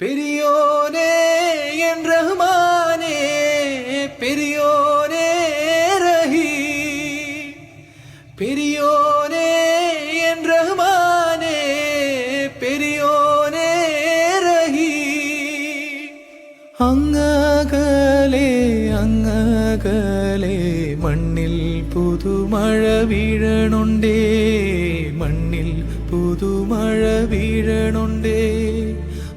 பெரியோனே என் ரஹ்மானே பெரியோனே ரஹி. பெரியோனே என் ரஹ்மானே பெரியோனே ரஹி. அங்ககலே அங்ககலே மண்ணில் புது மழ வீழனுண்டே மண்ணில் புது மழ வீழனுண்டே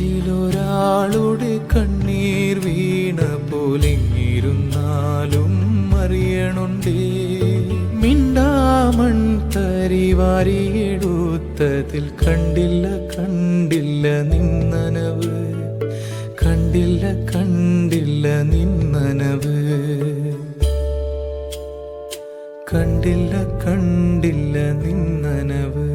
നെഞ്ചിലൊരാളുടെ കണ്ണീർ വീണ ഇങ്ങിരുന്നാലും അറിയണുണ്ടേ. മിണ്ടാമൺ തരിവാരിയെടുത്തതിൽ കണ്ടില്ല കണ്ടില്ല നിന്നനവ്. കണ്ടില്ല കണ്ടില്ല നിന്നനവ്. കണ്ടില്ല കണ്ടില്ല നിന്നനവ്.